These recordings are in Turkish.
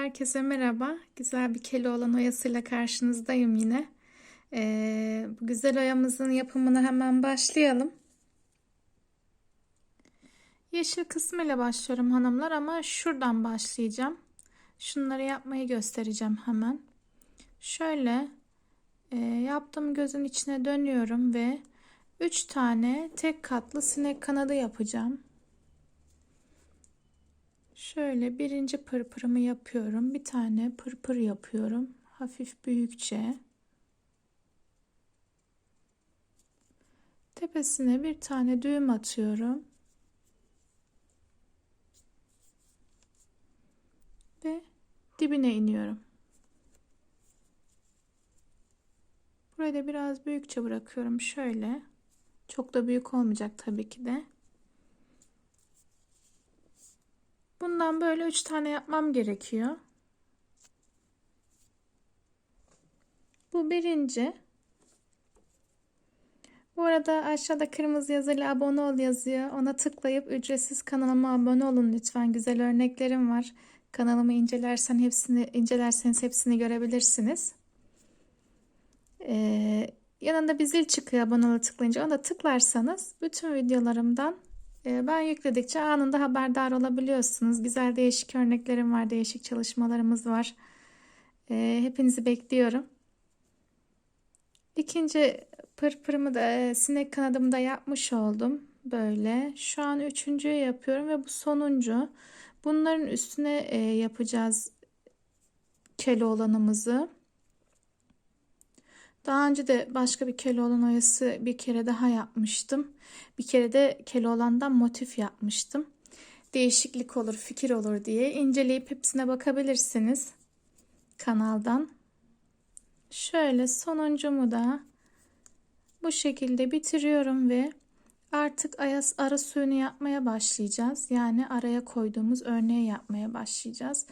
Herkese merhaba. Güzel bir Keloğlan oyasıyla karşınızdayım yine. Ee, bu güzel oyamızın yapımına hemen başlayalım. Yeşil kısmıyla başlıyorum hanımlar ama şuradan başlayacağım. Şunları yapmayı göstereceğim hemen. Şöyle e, yaptığım gözün içine dönüyorum ve 3 tane tek katlı sinek kanadı yapacağım. Şöyle birinci pırpırımı yapıyorum. Bir tane pırpır yapıyorum. Hafif büyükçe. Tepesine bir tane düğüm atıyorum. Ve dibine iniyorum. Burayı da biraz büyükçe bırakıyorum. Şöyle. Çok da büyük olmayacak tabii ki de. Bundan böyle 3 tane yapmam gerekiyor. Bu birinci. Bu arada aşağıda kırmızı yazılı abone ol yazıyor. Ona tıklayıp ücretsiz kanalıma abone olun lütfen. Güzel örneklerim var. Kanalımı incelersen hepsini incelerseniz hepsini görebilirsiniz. Ee, yanında bir zil çıkıyor abone ol tıklayınca. Ona tıklarsanız bütün videolarımdan ben yükledikçe anında haberdar olabiliyorsunuz. Güzel değişik örneklerim var, değişik çalışmalarımız var. Ee, hepinizi bekliyorum. İkinci pırpırımı da e, sinek kanadımı da yapmış oldum. Böyle. Şu an üçüncüyü yapıyorum ve bu sonuncu. Bunların üstüne e, yapacağız Keloğlanımızı. Daha önce de başka bir Keloğlan oyası bir kere daha yapmıştım. Bir kere de Keloğlan'dan motif yapmıştım. Değişiklik olur, fikir olur diye inceleyip hepsine bakabilirsiniz kanaldan. Şöyle sonuncumu da bu şekilde bitiriyorum ve artık ayas ara suyunu yapmaya başlayacağız. Yani araya koyduğumuz örneği yapmaya başlayacağız.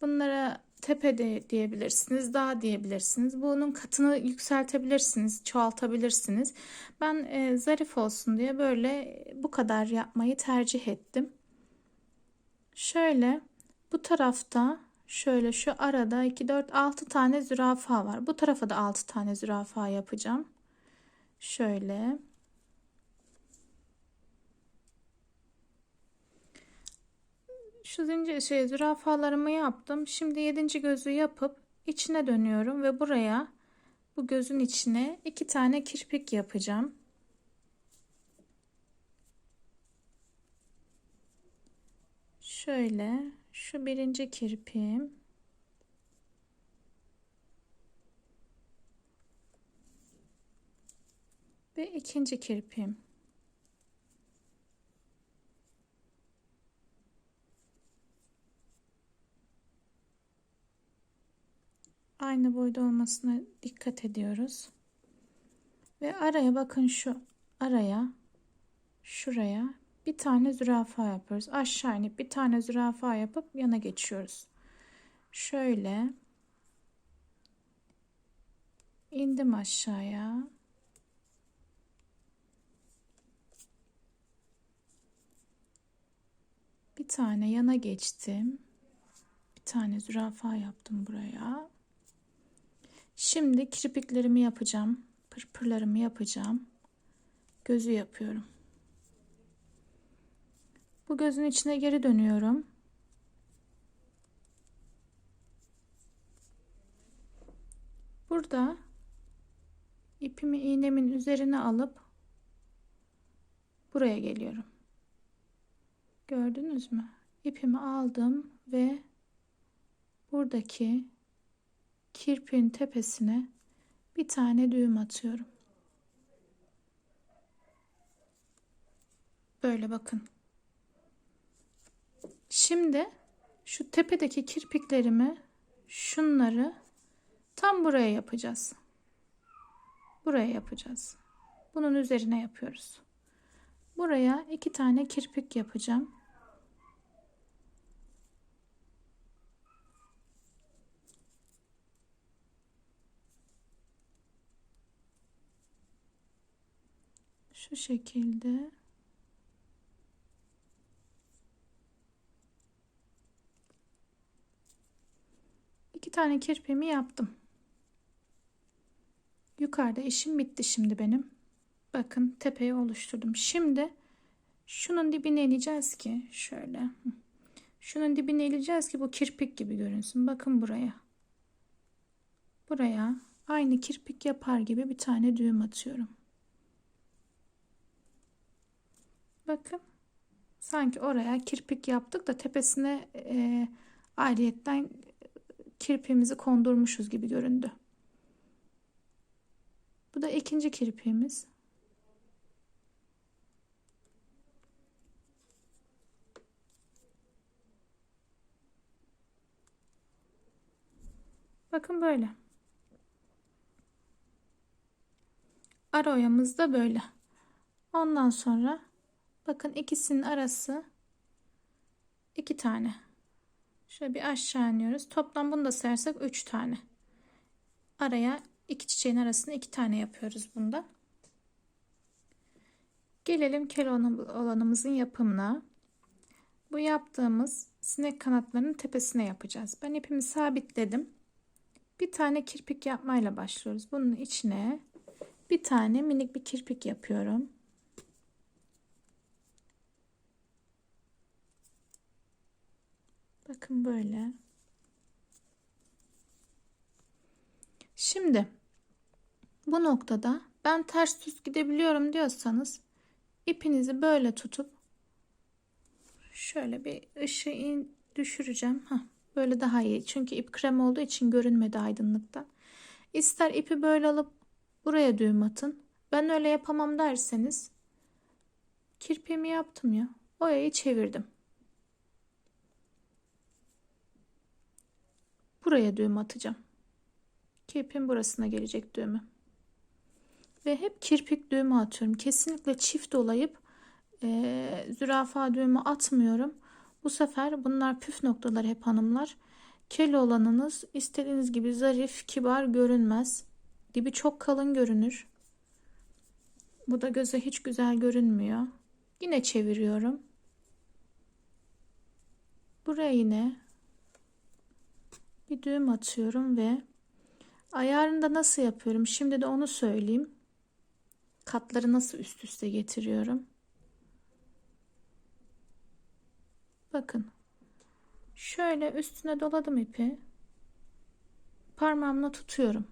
Bunlara tepe diyebilirsiniz, dağ diyebilirsiniz. Bunun katını yükseltebilirsiniz, çoğaltabilirsiniz. Ben e, zarif olsun diye böyle bu kadar yapmayı tercih ettim. Şöyle bu tarafta şöyle şu arada 2 4 6 tane zürafa var. Bu tarafa da 6 tane zürafa yapacağım. Şöyle Şu zincir şey zürafalarımı yaptım. Şimdi yedinci gözü yapıp içine dönüyorum ve buraya bu gözün içine iki tane kirpik yapacağım. Şöyle şu birinci kirpiğim. Ve ikinci kirpiğim. Aynı boyda olmasına dikkat ediyoruz. Ve araya bakın şu araya şuraya bir tane zürafa yapıyoruz. Aşağı inip bir tane zürafa yapıp yana geçiyoruz. Şöyle indim aşağıya. Bir tane yana geçtim. Bir tane zürafa yaptım buraya. Şimdi kirpiklerimi yapacağım. Pırpırlarımı yapacağım. Gözü yapıyorum. Bu gözün içine geri dönüyorum. Burada ipimi iğnemin üzerine alıp buraya geliyorum. Gördünüz mü? İpimi aldım ve buradaki kirpiğin tepesine bir tane düğüm atıyorum. Böyle bakın. Şimdi şu tepedeki kirpiklerimi şunları tam buraya yapacağız. Buraya yapacağız. Bunun üzerine yapıyoruz. Buraya iki tane kirpik yapacağım. Şu şekilde İki tane kirpiğimi yaptım. Yukarıda işim bitti şimdi benim. Bakın tepeyi oluşturdum. Şimdi şunun dibine ineceğiz ki şöyle. Şunun dibine ineceğiz ki bu kirpik gibi görünsün. Bakın buraya. Buraya aynı kirpik yapar gibi bir tane düğüm atıyorum. Bakın. Sanki oraya kirpik yaptık da tepesine e, ayrıyetten kirpiğimizi kondurmuşuz gibi göründü. Bu da ikinci kirpiğimiz. Bakın böyle. Ara oyamız da böyle. Ondan sonra bakın ikisinin arası iki tane. Şöyle bir aşağı iniyoruz. Toplam bunu da sayarsak üç tane. Araya iki çiçeğin arasında iki tane yapıyoruz bunda. Gelelim kel olanımızın yapımına. Bu yaptığımız sinek kanatlarının tepesine yapacağız. Ben ipimi sabitledim. Bir tane kirpik yapmayla başlıyoruz. Bunun içine bir tane minik bir kirpik yapıyorum. Bakın böyle. Şimdi bu noktada ben ters düz gidebiliyorum diyorsanız ipinizi böyle tutup şöyle bir ışığı düşüreceğim. Heh, böyle daha iyi. Çünkü ip krem olduğu için görünmedi aydınlıkta. İster ipi böyle alıp buraya düğüm atın. Ben öyle yapamam derseniz kirpiğimi yaptım ya. Oyayı çevirdim. Buraya düğüm atacağım. Kirpin burasına gelecek düğümü. Ve hep kirpik düğümü atıyorum. Kesinlikle çift dolayıp e, zürafa düğümü atmıyorum. Bu sefer bunlar püf noktalar hep hanımlar. Kel olanınız istediğiniz gibi zarif, kibar görünmez. Dibi çok kalın görünür. Bu da göze hiç güzel görünmüyor. Yine çeviriyorum. Buraya yine bir düğüm atıyorum ve ayarında nasıl yapıyorum? Şimdi de onu söyleyeyim. Katları nasıl üst üste getiriyorum? Bakın. Şöyle üstüne doladım ipi. Parmağımla tutuyorum.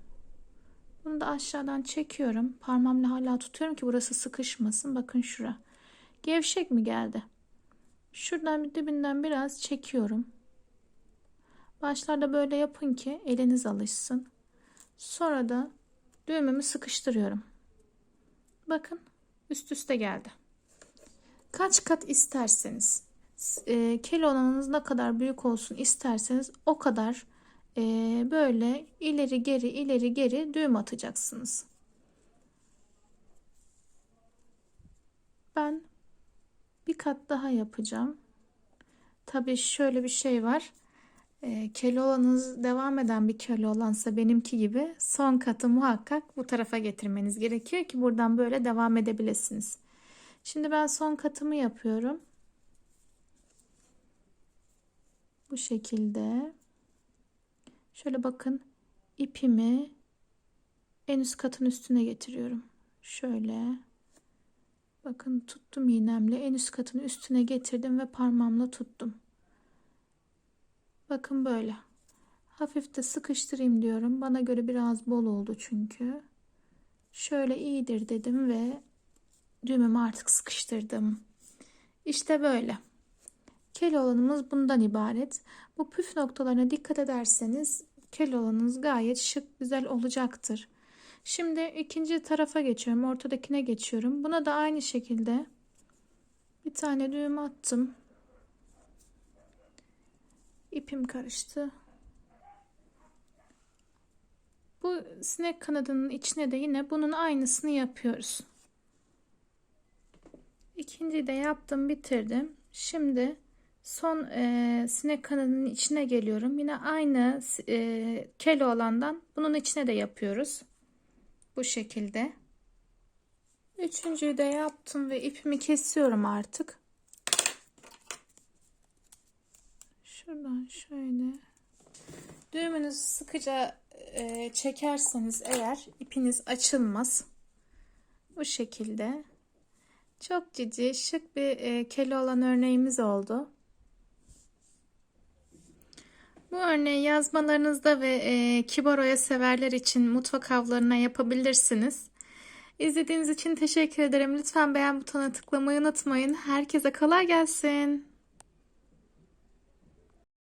Bunu da aşağıdan çekiyorum. Parmağımla hala tutuyorum ki burası sıkışmasın. Bakın şura. Gevşek mi geldi? Şuradan bir dibinden biraz çekiyorum. Başlarda böyle yapın ki eliniz alışsın. Sonra da düğümümü sıkıştırıyorum. Bakın üst üste geldi. Kaç kat isterseniz e, kel olanınız ne kadar büyük olsun isterseniz o kadar e, böyle ileri geri ileri geri düğüm atacaksınız. Ben bir kat daha yapacağım. Tabii şöyle bir şey var. E, Keloğlanınız devam eden bir Keloğlansa benimki gibi son katı muhakkak bu tarafa getirmeniz gerekiyor ki buradan böyle devam edebilirsiniz. Şimdi ben son katımı yapıyorum. Bu şekilde. Şöyle bakın ipimi en üst katın üstüne getiriyorum. Şöyle. Bakın tuttum iğnemle en üst katın üstüne getirdim ve parmağımla tuttum. Bakın böyle. Hafif de sıkıştırayım diyorum. Bana göre biraz bol oldu çünkü. Şöyle iyidir dedim ve düğümümü artık sıkıştırdım. İşte böyle. Kel olanımız bundan ibaret. Bu püf noktalarına dikkat ederseniz kel olanınız gayet şık güzel olacaktır. Şimdi ikinci tarafa geçiyorum. Ortadakine geçiyorum. Buna da aynı şekilde bir tane düğüm attım. İpim karıştı. Bu sinek kanadının içine de yine bunun aynısını yapıyoruz. İkinciyi de yaptım bitirdim. Şimdi son e, sinek kanadının içine geliyorum. Yine aynı e, kelo olandan bunun içine de yapıyoruz. Bu şekilde. Üçüncüyü de yaptım ve ipimi kesiyorum artık. Şuradan şöyle Düğümünüzü sıkıca e, çekerseniz eğer ipiniz açılmaz. Bu şekilde. Çok cici, şık bir e, keli olan örneğimiz oldu. Bu örneği yazmalarınızda ve e, kibar oya severler için mutfak havlarına yapabilirsiniz. İzlediğiniz için teşekkür ederim. Lütfen beğen butonuna tıklamayı unutmayın. Herkese kolay gelsin.